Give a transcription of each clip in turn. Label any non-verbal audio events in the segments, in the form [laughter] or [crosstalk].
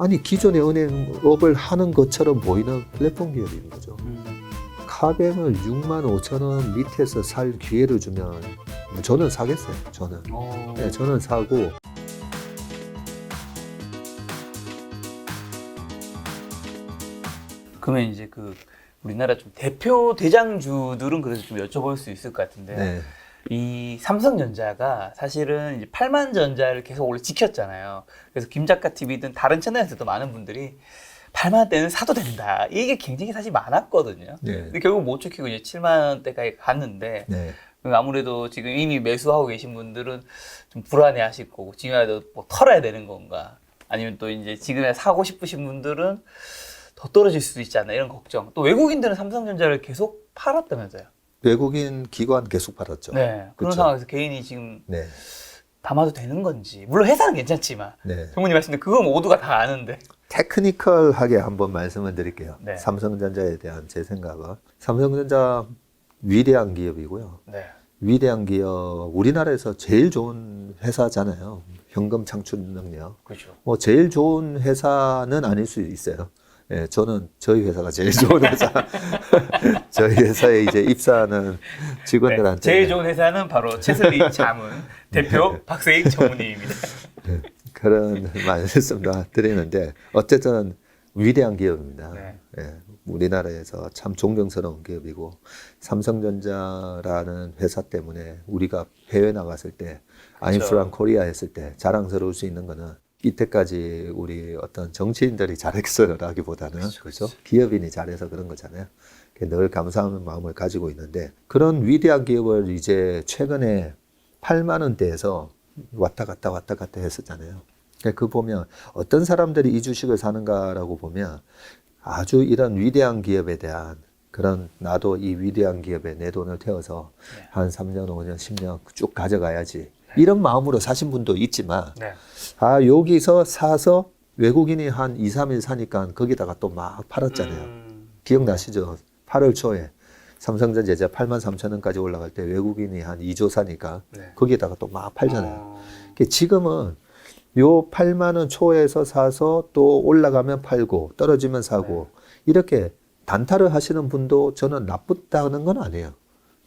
아니 기존의 은행업을 하는 것처럼 보이는 플랫폼 기업인 거죠. 음. 카뱅을 6만 5천 원 밑에서 살 기회를 주면 저는 사겠어요. 저는. 어. 네, 저는 사고 그러면 이제 그 우리나라 좀 대표 대장주들은 그래서 좀 여쭤볼 수 있을 것 같은데 네. 이 삼성전자가 사실은 이제 8만 전자를 계속 원래 지켰잖아요. 그래서 김작가 TV든 다른 채널에서도 많은 분들이 8만 원대는 사도 된다. 이게 굉장히 사실 많았거든요. 네. 근데 결국 못 지키고 이제 7만 원대까지 갔는데 네. 아무래도 지금 이미 매수하고 계신 분들은 좀 불안해하실 거고 지금이라도 뭐 털어야 되는 건가 아니면 또 이제 지금에 사고 싶으신 분들은 더 떨어질 수도 있지 않나 이런 걱정. 또 외국인들은 삼성전자를 계속 팔았다면서요. 외국인 기관 계속 팔았죠. 네. 그런 그쵸. 상황에서 개인이 지금 네. 담아도 되는 건지. 물론 회사는 괜찮지만. 네. 정모님 말씀대 그거 모두가 다 아는데. 테크니컬하게 한번 말씀을 드릴게요. 네. 삼성전자에 대한 제 생각은 삼성전자 위대한 기업이고요. 네. 위대한 기업 우리나라에서 제일 좋은 회사잖아요. 현금 창출 능력. 그렇죠. 뭐 제일 좋은 회사는 아닐 수 있어요. 예, 저는 저희 회사가 제일 좋은 회사. [laughs] 저희 회사에 이제 입사하는 네. 직원들한테 제일 좋은 회사는 바로 채슬리 [laughs] 자문 대표 박세익 전무님입니다. 그런 말씀도 드리는데 어쨌든 위대한 기업입니다. 네. 예, 우리나라에서 참 존경스러운 기업이고 삼성전자라는 회사 때문에 우리가 해외 나갔을 때 아인프란 코리아 했을 때 자랑스러울 수 있는 거는 이때까지 우리 어떤 정치인들이 잘했어라기보다는 그렇죠, 그렇죠? 기업인이 잘해서 그런 거잖아요. 그늘 감사한 마음을 가지고 있는데 그런 위대한 기업을 이제 최근에 8만 원대에서 왔다 갔다 왔다 갔다 했었잖아요. 그러니까 그 보면 어떤 사람들이 이 주식을 사는가라고 보면 아주 이런 위대한 기업에 대한 그런 나도 이 위대한 기업에 내 돈을 태워서 네. 한 3년, 5년, 10년 쭉 가져가야지. 이런 마음으로 사신 분도 있지만 네. 아, 여기서 사서 외국인이 한 2, 3일 사니까 거기다가 또 막 팔았잖아요. 음, 기억나시죠? 8월 초에 삼성전자 이제 8만 3천 원까지 올라갈 때 외국인이 한 2조 사니까 네. 거기에다가 또 막 팔잖아요. 어, 그러니까 지금은 요 8만 원 초에서 사서 또 올라가면 팔고 떨어지면 사고 이렇게 단타를 하시는 분도 저는 나쁘다는 건 아니에요.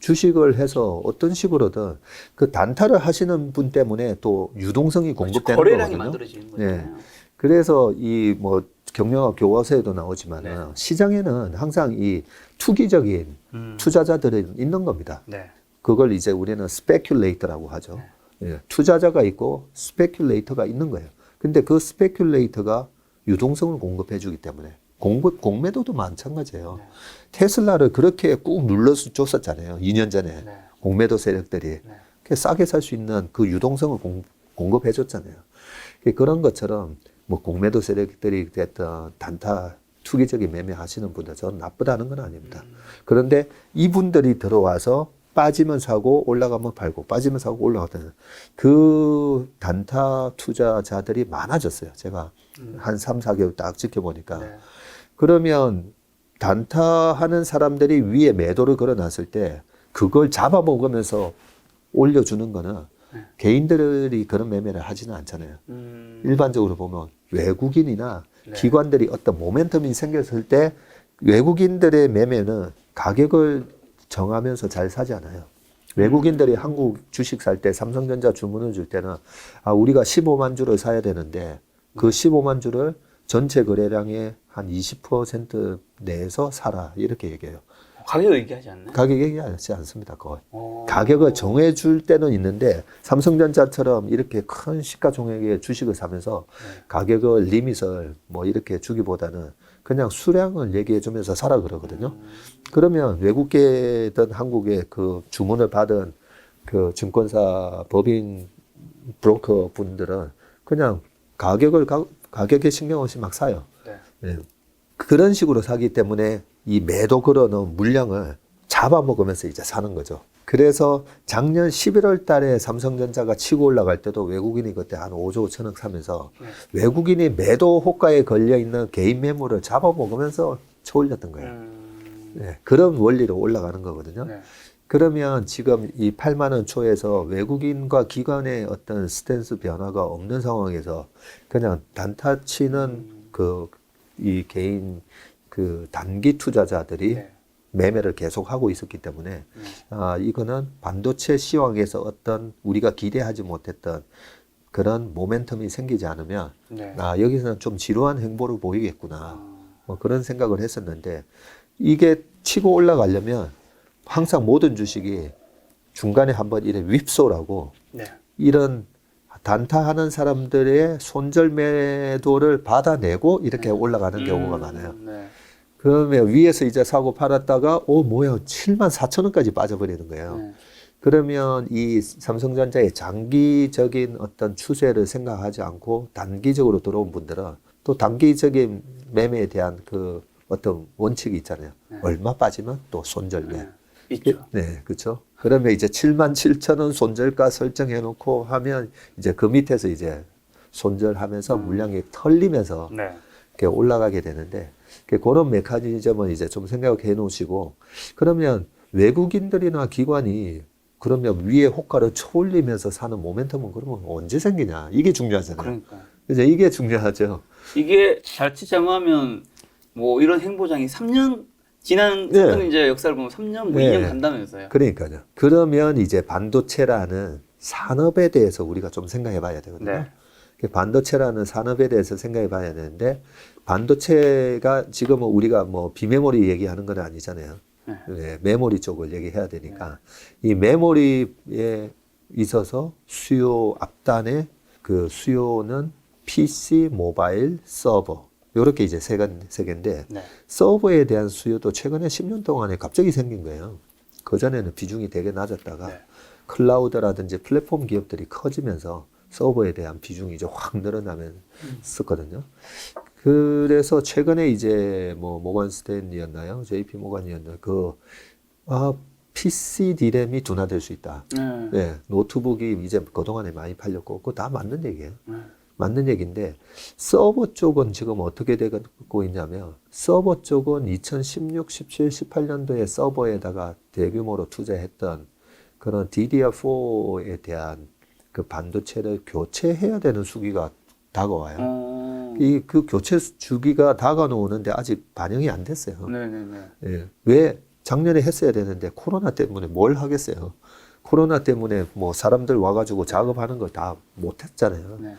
주식을 해서 어떤 식으로든 그 단타를 하시는 분 때문에 또 유동성이 공급되는 거래량이 거거든요. 만들어지는 네. 거잖아요. 그래서 이 뭐 경영학 교과서에도 나오지만 네. 은 시장에는 항상 이 투기적인 음, 투자자들이 있는 겁니다. 네. 그걸 이제 우리는 스페큘레이터라고 하죠. 예, 투자자가 있고 스페큘레이터가 있는 거예요. 근데 그 스페큘레이터가 유동성을 공급해 주기 때문에 공급 공매도도 마찬가지예요. 네. 테슬라를 그렇게 꾹 눌러서 줬었잖아요. 2년 전에 네. 공매도 세력들이 네. 그 싸게 살 수 있는 그 유동성을 공, 공급해 줬잖아요. 그런 것처럼 뭐 공매도 세력들이 됐던 단타 투기적인 매매 하시는 분들 저는 나쁘다는 건 아닙니다. 그런데 이분들이 들어와서 빠지면 사고 올라가면 팔고 빠지면 사고 올라가는 그 단타 투자자들이 많아졌어요. 제가 한 3, 4개월 딱 지켜보니까. 네. 그러면 단타하는 사람들이 위에 매도를 걸어놨을 때 그걸 잡아먹으면서 올려주는 거는 네. 개인들이 그런 매매를 하지는 않잖아요. 음, 일반적으로 보면 외국인이나 네. 기관들이 어떤 모멘텀이 생겼을 때 외국인들의 매매는 가격을 정하면서 잘 사지 않아요. 외국인들이 한국 주식 살 때 삼성전자 주문을 줄 때는 아 우리가 15만 주를 사야 되는데 그 15만 주를 전체 거래량의 한 20% 내에서 사라 이렇게 얘기해요. 가격 얘기하지 않나요? 가격 얘기하지 않습니다. 거의. 어. 가격을 정해줄 때는 있는데 삼성전자처럼 이렇게 큰 시가총액의 주식을 사면서 네. 가격을 리밋을 뭐 이렇게 주기보다는 그냥 수량을 얘기해주면서 사라 그러거든요. 음. 그러면 외국계든 한국에 그 주문을 받은 그 증권사 법인 브로커 분들은 그냥 가격을 가, 가격에 신경 없이 막 사요. 네. 예. 그런 식으로 사기 때문에 이 매도 걸어놓은 물량을 잡아먹으면서 이제 사는 거죠. 그래서 작년 11월 달에 삼성전자가 치고 올라갈 때도 외국인이 그때 한 5조 5천억 사면서 네. 외국인이 매도 호가에 걸려 있는 개인 매물을 잡아먹으면서 쳐올렸던 거예요. 음, 네, 그런 원리로 올라가는 거거든요. 네. 그러면 지금 이 8만 원 초에서 외국인과 기관의 어떤 스탠스 변화가 없는 상황에서 그냥 단타 치는 그 이 개인 그 단기 투자자들이 네. 매매를 계속 하고 있었기 때문에 아 이거는 반도체 시황에서 어떤 우리가 기대하지 못했던 그런 모멘텀이 생기지 않으면 네. 아 여기서는 좀 지루한 행보를 보이겠구나 아, 뭐 그런 생각을 했었는데 이게 치고 올라가려면 항상 모든 주식이 중간에 한번 이래 윗소라고 네. 이런 단타하는 사람들의 손절 매도를 받아내고 이렇게 올라가는 경우가 음, 많아요. 네. 그러면 위에서 이제 사고 팔았다가 오 뭐야 7만 4천 원까지 빠져버리는 거예요. 네. 그러면 이 삼성전자의 장기적인 어떤 추세를 생각하지 않고 단기적으로 들어온 분들은 또 단기적인 매매에 대한 그 어떤 원칙이 있잖아요. 네. 얼마 빠지면 또 손절매. 네. 있죠. 네, 그렇죠. 그러면 이제 7만 7천 원 손절가 설정해 놓고 하면 이제 그 밑에서 이제 손절하면서 물량이 털리면서 네. 이렇게 올라가게 되는데 그 그런 메커니즘은 이제 좀 생각해 놓으시고 그러면 외국인들이나 기관이 그러면 위에 호가를 쳐올리면서 사는 모멘텀은 그러면 언제 생기냐 이게 중요하잖아요. 그러니까 이제 이게 중요하죠. 이게 자칫 잘못하면 뭐 이런 행보장이 3년 지난 네. 사건 이제 역사를 보면 3년 뭐 네. 2년 간다면서요. 그러니까요. 그러면 이제 반도체라는 산업에 대해서 우리가 좀 생각해 봐야 되거든요. 네. 그 반도체라는 산업에 대해서 생각해 봐야 되는데 반도체가 지금은 우리가 뭐 비메모리 얘기하는 건 아니잖아요. 네. 네, 메모리 쪽을 얘기해야 되니까 이 메모리에 있어서 수요 앞단에 그 수요는 PC, 모바일, 서버 요렇게 이제 세, 개- 세 개인데 네. 서버에 대한 수요도 최근에 10년 동안에 갑자기 생긴 거예요. 그 전에는 비중이 되게 낮았다가 네. 클라우드라든지 플랫폼 기업들이 커지면서 서버에 대한 비중이 이제 확 늘어나면었거든요. 그래서 최근에 이제 뭐 모건 스탠리였나요? JP 모건이었나요? 그 아, PC 디램이 둔화될 수 있다. 네. 네, 노트북이 이제 그동안에 많이 팔렸고 그거 다 맞는 얘기예요. 네. 맞는 얘기인데 서버 쪽은 지금 어떻게 되고 있냐면 서버 쪽은 2016, 17, 18년도에 서버에다가 대규모로 투자했던 그런 DDR4에 대한 그 반도체를 교체해야 되는 수기가 다가와요. 어. 이그 교체 주기가 다가오는데 아직 반영이 안 됐어요. 네네네. 예. 왜 작년에 했어야 되는데 코로나 때문에 뭘 하겠어요. 코로나 때문에 뭐 사람들 와가지고 작업하는 걸 다 못했잖아요. 네.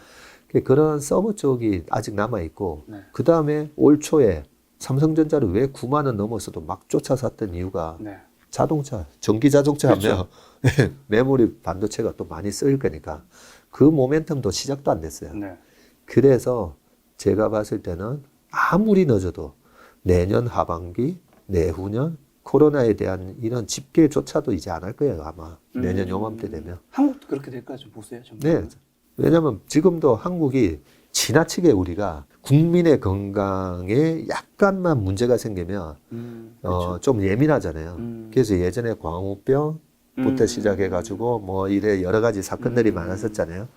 그 그런 서버 쪽이 아직 남아 있고 네. 그 다음에 올 초에 삼성전자를 왜 9만 원 넘어서도 막 쫓아 샀던 이유가 네. 자동차, 전기 자동차 하면 [laughs] 메모리 반도체가 또 많이 쓰일 거니까 그 모멘텀도 시작도 안 됐어요. 네. 그래서 제가 봤을 때는 아무리 늦어도 내년 하반기, 내후년 코로나에 대한 이런 집계조차도 이제 안 할 거예요 아마 내년 음. 요맘때 되면. 한국도 그렇게 될까 좀 보세요. 좀. 네. 왜냐하면 지금도 한국이 지나치게 우리가 국민의 건강에 약간만 문제가 생기면 음, 어, 좀 예민하잖아요. 음. 그래서 예전에 광우병부터 음. 시작해가지고 뭐 이래 여러 가지 사건들이 많았었잖아요.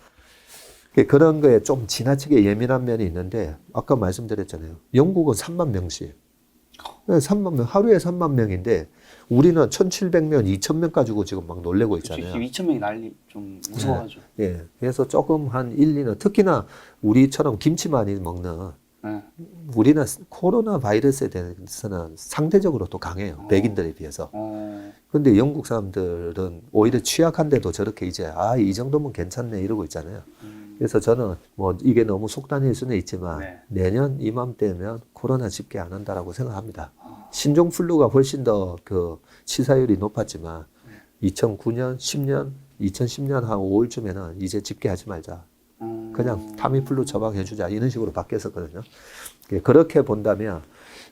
그- 그런 거에 좀 지나치게 예민한 면이 있는데 아까 말씀드렸잖아요. 영국은 3만 명씩. 네, 3만 명 하루에 3만 명인데 우리는 1,700명, 2,000명 가지고 지금 막 놀래고 있잖아요. 2천 명이 난리 좀 무서워하죠. 예. 그래서 조금 한 1, 2년 특히나 우리처럼 김치 많이 먹는 네. 우리는 코로나 바이러스에 대해서는 상대적으로 또 강해요. 백인들에 비해서. 어. 근데 영국 사람들은 오히려 취약한데도 저렇게 이제 아, 이 정도면 괜찮네 이러고 있잖아요. 음. 그래서 저는 뭐 이게 너무 속단일 수는 있지만 네. 내년 이맘때면 코로나 집계 안 한다라고 생각합니다. 아. 신종 플루가 훨씬 더 그 치사율이 높았지만 2009년, 10년, 2010년 한 5월쯤에는 이제 집계하지 말자. 음. 그냥 타미플루 처방해주자 이런 식으로 바뀌었었거든요. 예, 그렇게 본다면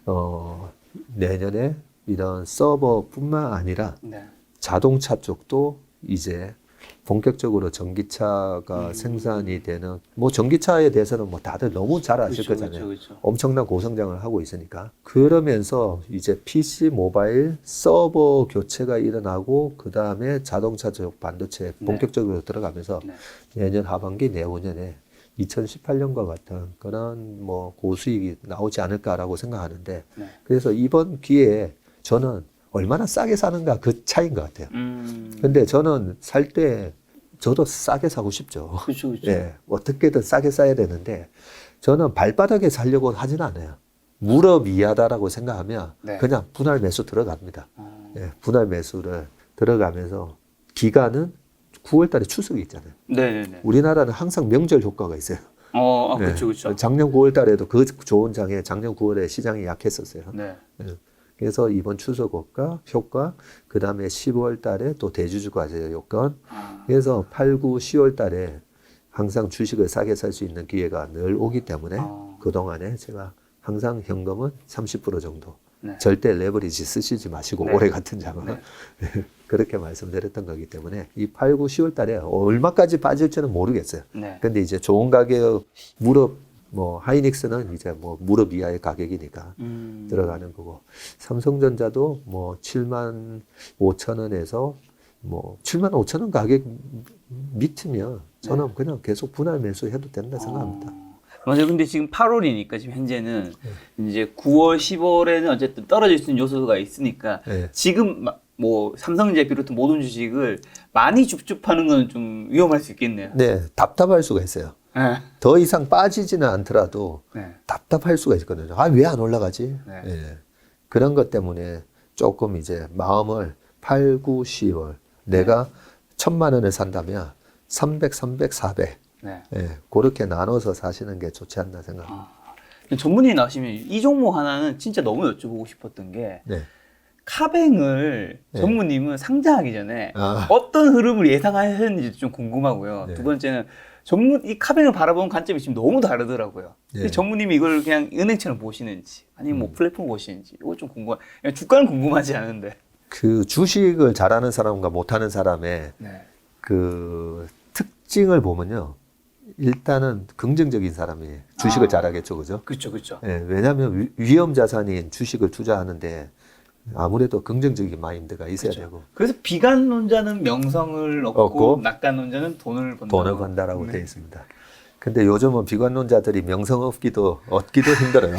어, 내년에 이런 서버뿐만 아니라 네. 자동차 쪽도 이제 본격적으로 전기차가 음. 생산이 되는 뭐 전기차에 대해서는 뭐 다들 너무 잘 아실 그렇죠, 거잖아요. 그렇죠, 그렇죠. 엄청난 고성장을 하고 있으니까 그러면서 이제 PC, 모바일, 서버 교체가 일어나고 그 다음에 자동차 쪽 반도체 네. 본격적으로 들어가면서 네. 내년 하반기 내후년에 2018년과 같은 그런 뭐 고수익이 나오지 않을까라고 생각하는데 네. 그래서 이번 기회에 저는 얼마나 싸게 사는가 그 차이인 것 같아요. 음. 근데 저는 살 때 저도 싸게 사고 싶죠. 그렇죠, 그렇죠. [laughs] 예, 어떻게든 싸게 싸야 되는데 저는 발바닥에 살려고 하진 않아요. 무릎 이하다라고 생각하면 네. 그냥 분할 매수 들어갑니다. 어. 예, 분할 매수를 들어가면서 기간은 9월 달에 추석이 있잖아요. 네네네. 우리나라는 항상 명절 효과가 있어요. 어, 아, 네. 그렇죠, 그렇죠. 작년 9월 달에도 그 좋은 장에 작년 9월에 시장이 약했었어요. 네. 예. 그래서 이번 추석 효과, 효과, 그 다음에 10월 달에 또 대주주과제 요건, 아, 그래서 8, 9, 10월 달에 항상 주식을 싸게 살 수 있는 기회가 늘 오기 때문에 어. 그동안에 제가 항상 현금은 30% 정도. 네. 절대 레버리지 쓰시지 마시고 네. 올해 같은 장은 [laughs] 그렇게 말씀드렸던 거기 때문에 이 8, 9, 10월 달에 얼마까지 빠질지는 모르겠어요. 네. 근데 이제 좋은 가격 무릎 뭐 하이닉스는 이제 뭐 무릎 이하의 가격이니까 음. 들어가는 거고 삼성전자도 뭐 7만 5천 원에서 뭐 7만 5천 원 가격 밑이면 저는 그냥 계속 분할 매수해도 된다 생각합니다. 어. 맞아요. 근데 지금 8월이니까 지금 현재는 네. 이제 9월, 10월에는 어쨌든 떨어질 수 있는 요소가 있으니까 네. 지금 마- 뭐 삼성제 비롯한 모든 주식을 많이 줍줍하는 건 좀 위험할 수 있겠네요. 네, 답답할 수가 있어요. 네. 더 이상 빠지지는 않더라도 네. 답답할 수가 있거든요. 아, 왜 안 올라가지? 네. 예. 그런 것 때문에 조금 이제 마음을 8, 9, 10월 내가 천만 원을 산다면 300, 300, 400 네. 예, 그렇게 나눠서 사시는 게 좋지 않나 생각합니다. 아, 전문의 나오시면 이 종목 하나는 진짜 너무 여쭤보고 싶었던 게 네. 카뱅을 네. 전무님은 상장하기 전에 아. 어떤 흐름을 예상하셨는지 좀 궁금하고요. 네. 두 번째는 전문 이 카뱅을 바라보는 관점이 지금 너무 다르더라고요. 네. 전무님이 이걸 그냥 은행처럼 보시는지 아니면 음. 뭐 플랫폼 보시는지 이거 좀 궁금. 그냥 주가는 궁금하지 않은데. 그 주식을 잘하는 사람과 못하는 사람의 네. 그 특징을 보면요. 일단은 긍정적인 사람이 주식을 아. 잘하겠죠, 그죠? 그렇죠, 그렇죠. 예, 왜냐하면 위- 위험 자산인 주식을 투자하는데 아무래도 긍정적인 마인드가 있어야 그렇죠. 되고 그래서 비관론자는 명성을 얻고, 얻고 낙관론자는 돈을 번다. 돈을 번다라고 네. 되어 있습니다. 근데 요즘은 비관론자들이 명성 얻기도 얻기도 힘들어요.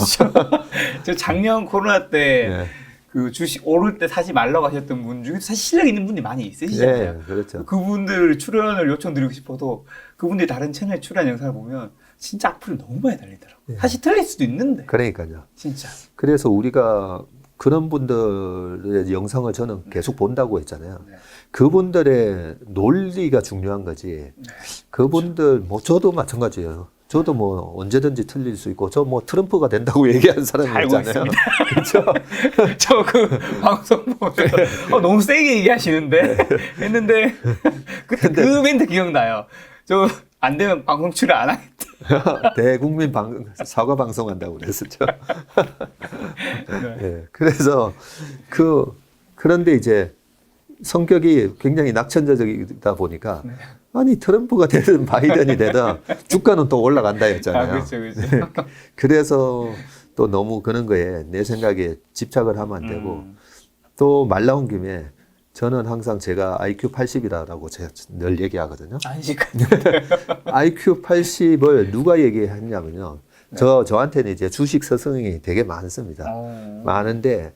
[laughs] 저 작년 코로나 때 예, 그 주식 오를 때 사지 말라고 하셨던 분 중에 사실 실력 있는 분이 많이 있으시잖아요. 예, 그렇죠. 그분들 출연을 요청드리고 싶어도 그분들이 다른 채널 출연 영상을 보면 진짜 악플이 너무 많이 달리더라고요. 예. 사실 틀릴 수도 있는데 그러니까요. 진짜. 그래서 우리가 그런 분들의 영상을 저는 계속 본다고 했잖아요. 네. 그분들의 논리가 중요한 거지. 그분들 뭐 저도 마찬가지예요. 저도 뭐 언제든지 틀릴 수 있고 저 뭐 트럼프가 된다고 [laughs] 얘기하는 사람이 있잖아요. [laughs] 그렇죠. [laughs] 저 그 방송 보면서 어, 너무 세게 얘기하시는데 했는데 그때 그 멘트 기억나요. 저 안 되면 방송 출연 안 하겠다. 대국민 방, 사과 방송한다고 그랬었죠. 네. 예. 그래서 그 그런데 이제 성격이 굉장히 낙천적이다 보니까 네. 아니 트럼프가 되든 바이든이 되든 주가는 또 올라간다 아 했잖아요. 그렇죠, 그렇죠. [laughs] 그래서 또 너무 그런 거에 내 생각에 집착을 하면 안 되고 음. 또말 나온 김에 저는 항상 제가 IQ 80이라고 제가 늘 얘기하거든요. 안식. IQ 80을 누가 얘기했냐면요. 저, 저한테는 이제 주식 서성이 되게 많습니다. 어. 많은데,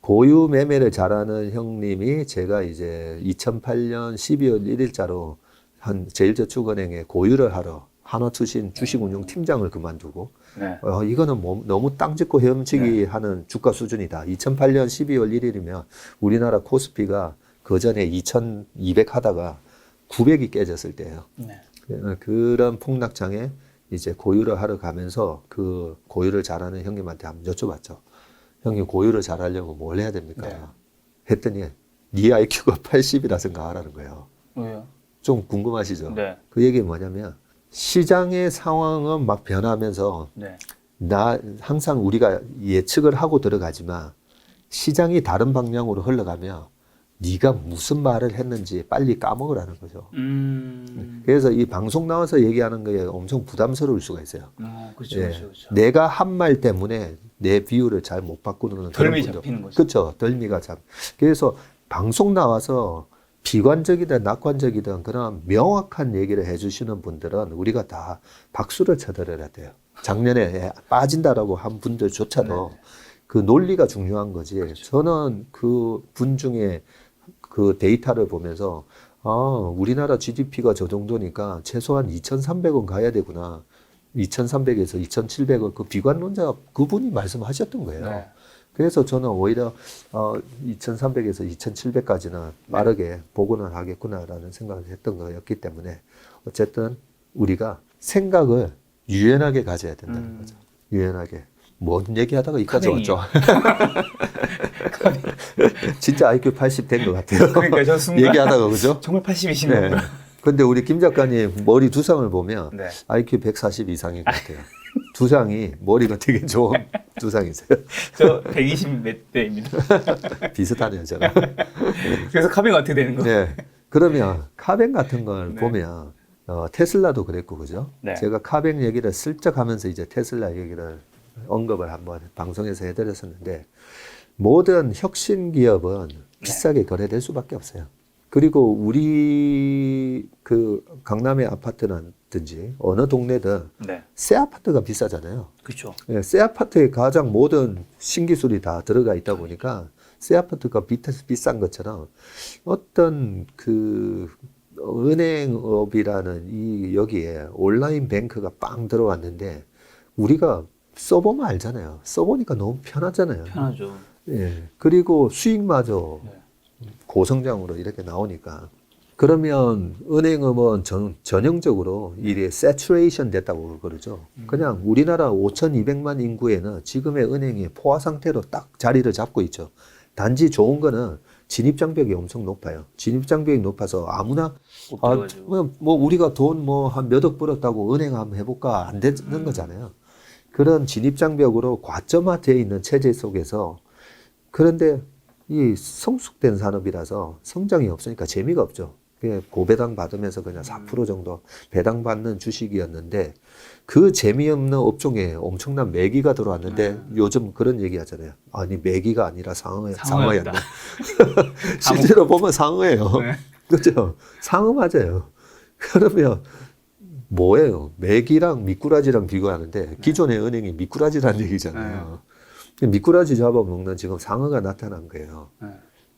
고유 매매를 잘하는 형님이 제가 이제 2008년 12월 1일자로 한 제일저축은행에 고유를 하러 한화투신 주식운용 팀장을 그만두고, 네. 어, 이거는 뭐, 너무 땅 짚고 헤엄치기 하는 주가 수준이다. 2008년 12월 1일이면 우리나라 코스피가 그 전에 2200 하다가 900이 깨졌을 때예요. 네. 그- 그런 폭락장에 이제 고유를 하러 가면서 그 고유를 잘하는 형님한테 한번 여쭤봤죠. 형님 고유를 잘하려면 뭘 해야 됩니까? 네. 했더니 네 IQ가 80이라 생각하라는 거예요. 왜요? 좀 궁금하시죠? 네. 그 얘기 뭐냐면 시장의 상황은 막 변하면서 네. 나 항상 우리가 예측을 하고 들어가지만 시장이 다른 방향으로 흘러가면 네가 무슨 말을 했는지 빨리 까먹으라는 거죠. 음. 그래서 이 방송 나와서 얘기하는 거에 엄청 부담스러울 수가 있어요. 어, 그렇죠, 예. 그렇죠, 그렇죠. 내가 한 말 때문에 내 비율을 잘 못 바꾸는 덜미 잡히는 거죠. 그렇죠. 덜미가 잡. 그래서 방송 나와서 비관적이든 낙관적이든 그런 명확한 얘기를 해주시는 분들은 우리가 다 박수를 쳐드려야 돼요. 작년에 빠진다라고 한 분들조차도 네. 그 논리가 중요한 거지. 그렇죠. 저는 그 분 중에 그 데이터를 보면서 아, 우리나라 GDP가 저 정도니까 최소한 2,300원 가야 되구나. 2,300에서 2,700을 그 비관론자 그분이 말씀하셨던 거예요. 네. 그래서 저는 오히려 어, 2,300에서 2,700까지는 빠르게 복원을 하겠구나라는 생각을 했던 거였기 때문에 어쨌든 우리가 생각을 유연하게 가져야 된다는 음. 거죠. 유연하게. 뭔 얘기하다가 이까지. 왔죠. [laughs] 진짜 IQ 80 된 것 같아요. 그러니까 저 순간 얘기하다가 그죠? 정말 80이신 네. 거구나. 근데 우리 김 작가님 머리 두상을 보면 네. IQ 140 이상인 것 같아요. 두상이 머리가 되게 좋은 두상이세요. 저 120 몇 대입니다. [laughs] 비슷하네요, 저랑. 그래서 카빙 어떻게 되는 거예요? 네. 그러면 카뱅 같은 걸 네. 보면 어, 테슬라도 그랬고 그죠? 네. 제가 카뱅 얘기를 슬쩍 하면서 이제 테슬라 얘기를 언급을 한번 방송에서 해드렸었는데 모든 혁신 기업은 네. 비싸게 거래될 수밖에 없어요. 그리고 우리 그 강남의 아파트라든지 어느 동네든 네. 새 아파트가 비싸잖아요. 그렇죠. 예, 새 아파트에 가장 모든 신기술이 다 들어가 있다 보니까 새 아파트가 비, 비싼 것처럼 어떤 그 은행업이라는 이 여기에 온라인 뱅크가 빵 들어왔는데 우리가 써보면 알잖아요. 써보니까 너무 편하잖아요. 편하죠. 예. 그리고 수익마저 네. 고성장으로 이렇게 나오니까 그러면 은행업은 전, 전형적으로 이게 세츄레이션 됐다고 그러죠. 그냥 우리나라 5,200만 인구에는 지금의 은행이 포화 상태로 딱 자리를 잡고 있죠. 단지 좋은 거는 진입 장벽이 엄청 높아요. 진입 장벽이 높아서 아무나 못 아. 뭐, 뭐 우리가 돈 뭐 한 몇억 벌었다고 은행 한번 해볼까 안 되는 거잖아요. 그런 진입 장벽으로 과점화되어 있는 체제 속에서 그런데 이 성숙된 산업이라서 성장이 없으니까 재미가 없죠. 그게 고배당 받으면서 그냥 4% 정도 배당 받는 주식이었는데 그 재미없는 업종에 엄청난 매기가 들어왔는데 요즘 그런 얘기 하잖아요. 아니 매기가 아니라 상어, 상어였다. [laughs] 실제로 보면 상어예요. 네. 그죠? 상어 맞아요. 그러면 뭐예요? 매기랑 미꾸라지랑 비교하는데 기존의 은행이 미꾸라지라는 얘기잖아요. 미꾸라지 잡아먹는 지금 상어가 나타난 거예요. 네.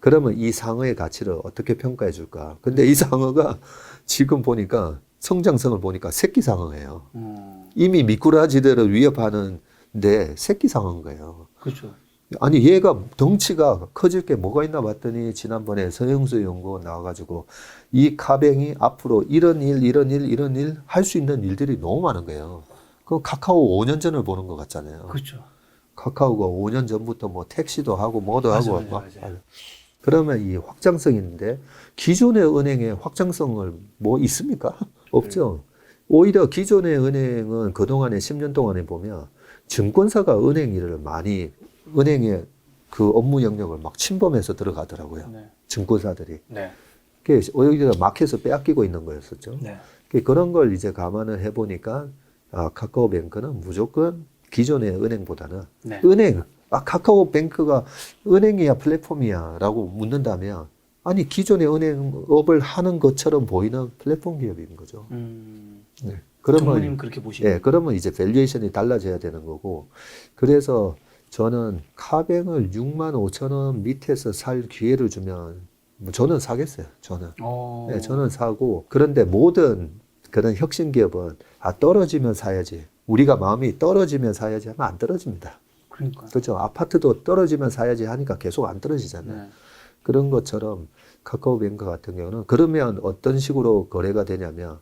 그러면 이 상어의 가치를 어떻게 평가해 줄까? 근데 이 상어가 지금 보니까 성장성을 보니까 새끼 상어예요. 음, 이미 미꾸라지들을 위협하는데 새끼 상어인 거예요. 그렇죠. 아니 얘가 덩치가 커질 게 뭐가 있나 봤더니 지난번에 서영수 연구원 나와가지고 이 카뱅이 앞으로 이런 일 이런 일 이런 일 할 수 있는 일들이 너무 많은 거예요. 그 카카오 5년 전을 보는 것 같잖아요. 그렇죠. 카카오가 5년 전부터 뭐 택시도 하고 뭐도 맞아, 하고 맞아, 막 맞아요. 그러면 이 확장성이 있는데 기존의 은행의 확장성을 뭐 있습니까? 없죠. 오히려 기존의 은행은 그동안에 10년 동안에 보면 증권사가 은행 일을 많이 은행의 그 업무 영역을 막 침범해서 들어가더라고요. 네. 증권사들이. 네. 그게 오히려 마켓에서 빼앗기고 있는 거였었죠. 네. 그 그런 걸 이제 감안을 해보니까 아, 카카오뱅크는 무조건 기존의 은행보다는 네. 은행, 아, 카카오뱅크가 은행이야 플랫폼이야 라고 묻는다면 아니 기존의 은행업을 하는 것처럼 보이는 플랫폼 기업인 거죠. 음, 네. 그러면 그렇게 보시는 예, 그러면 이제 밸류에이션이 달라져야 되는 거고 그래서 저는 카뱅을 6만 5천 원 밑에서 살 기회를 주면 뭐 저는 사겠어요. 저는. 어, 네, 저는 사고 그런데 모든 그런 혁신 기업은 아 떨어지면 사야지. 우리가 마음이 떨어지면 사야지 하면 안 떨어집니다. 그러니까. 그렇죠. 아파트도 떨어지면 사야지 하니까 계속 안 떨어지잖아요. 네. 그런 것처럼 카카오뱅크 같은 경우는 그러면 어떤 식으로 거래가 되냐면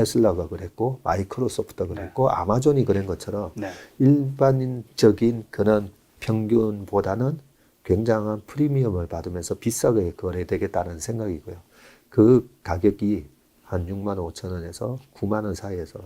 테슬라가 그랬고 마이크로소프트가 그랬고 아마존이 그런 것처럼 네. 일반적인 그런 평균보다는 굉장한 프리미엄을 받으면서 비싸게 거래되겠다는 생각이고요. 그 가격이 한 6만 5천 원에서 9만 원 사이에서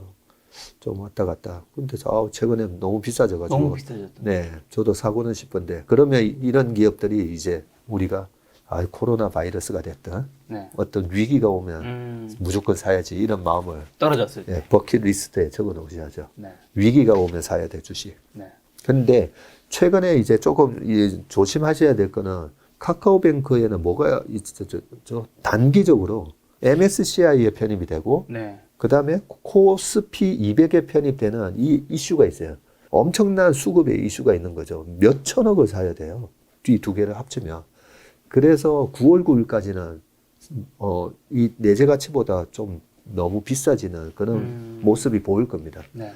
좀 왔다 갔다. 근데 저 최근에 너무 비싸져가지고 너무 비싸졌다. 네, 저도 사고는 싶은데 그러면 이- 이런 기업들이 이제 우리가 아, 코로나 바이러스가 됐든 네. 어떤 위기가 오면 음, 무조건 사야지 이런 마음을 떨어졌을 때. 예, 버킷리스트에 적어 놓으셔야죠. 네. 위기가 오면 사야 돼 주식. 네. 근데 최근에 이제 조금 이 조심하셔야 될 거는 카카오뱅크에는 뭐가 있죠? 저, 저 단기적으로 MSCI에 편입이 되고 네. 그 다음에 코스피 200에 편입되는 이 이슈가 있어요. 엄청난 수급의 이슈가 있는 거죠. 몇 천억을 사야 돼요. 이 두 개를 합치면. 그래서 9월 9일까지는 어, 이 내재 가치보다 좀 너무 비싸지는 그런 음. 모습이 보일 겁니다. 네.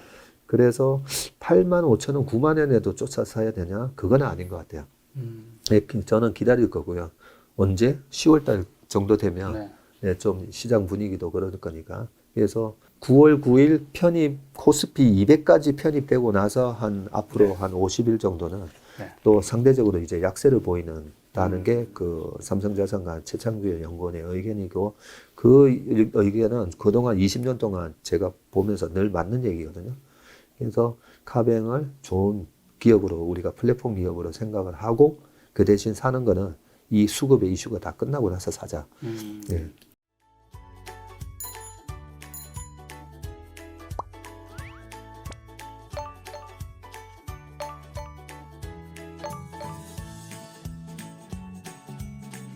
그래서 8만 5천 원, 9만 원에도 쫓아 사야 되냐? 그건 아닌 것 같아요. 음. 네, 저는 기다릴 거고요. 언제? 10월 달 정도 되면 네. 네, 좀 시장 분위기도 그럴 거니까. 그래서 9월 9일 편입 코스피 200까지 편입되고 나서 한 앞으로 한 50일 정도는 네. 또 상대적으로 이제 약세를 보이는 다는 게 그 삼성자산관 최창규 연구원의 의견이고 그 의- 의견은 그동안 20년 동안 제가 보면서 늘 맞는 얘기거든요. 그래서 카뱅을 좋은 기업으로 우리가 플랫폼 기업으로 생각을 하고 그 대신 사는 거는 이 수급의 이슈가 다 끝나고 나서 사자. 음. 예.